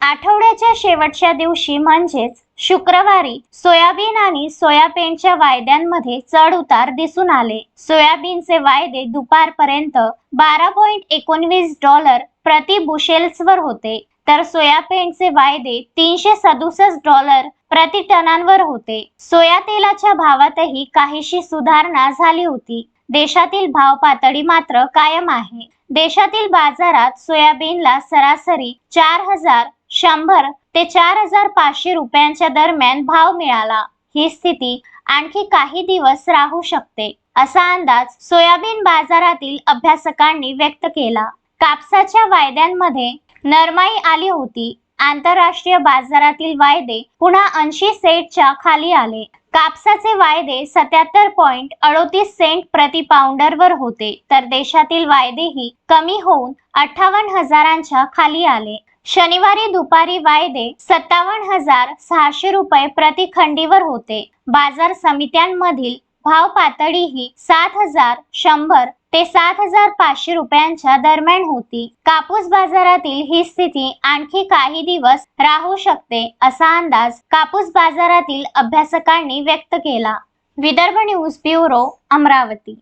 आठवड्याच्या शेवटच्या दिवशी म्हणजेच शुक्रवारी सोयाबीन आणि सोयाबीनच्या वायद्यांमध्ये चढ उतार दिसून आले. सोयाबीनचे वायदे दुपारपर्यंत बारा पॉइंट एकोणवीस डॉलर प्रति बुशेल्सवर होते. तर सोयाबीनचे वायदे तीनशे सदुसष्ट डॉलर प्रति टनांवर होते. सोया तेलाच्या भावातही काहीशी सुधारणा झाली होती. देशातील भाव पातळी मात्र कायम आहे. देशातील बाजारात सोयाबीनला सरासरी चार हजार शंभर ते चार हजार पाचशे रुपयांच्या दरम्यान भाव मिळाला. ही स्थिती आणखी काही दिवस राहू शकते असा अंदाज सोयाबीन बाजारातील अभ्यासकांनी व्यक्त केला. कापसाच्या वायद्यांमध्ये नरमाई आली होती. आंतरराष्ट्रीय बाजारातील वायदे पुन्हा ऐंशी सेंटच्या खाली आले. कापसाचे वायदे सत्याहत्तर पॉइंट अडोतीस सेंट प्रति पाऊंडरवर होते तर देशातील वायदेही कमी होऊन अठ्ठावन्न हजारांच्या खाली आले. शनिवारी दुपारी वायदे सत्तावन्न हजार सहाशे रुपये प्रति खंडीवर होते. बाजार समित्यांमधील भाव पातळीही सात हजार शंभर ते सात हजार पाचशे रुपयांच्या दरम्यान होती. कापूस बाजारातील ही स्थिती आणखी काही दिवस राहू शकते असा अंदाज कापूस बाजारातील अभ्यासकांनी व्यक्त केला. Vidarbha news bureau Amravati.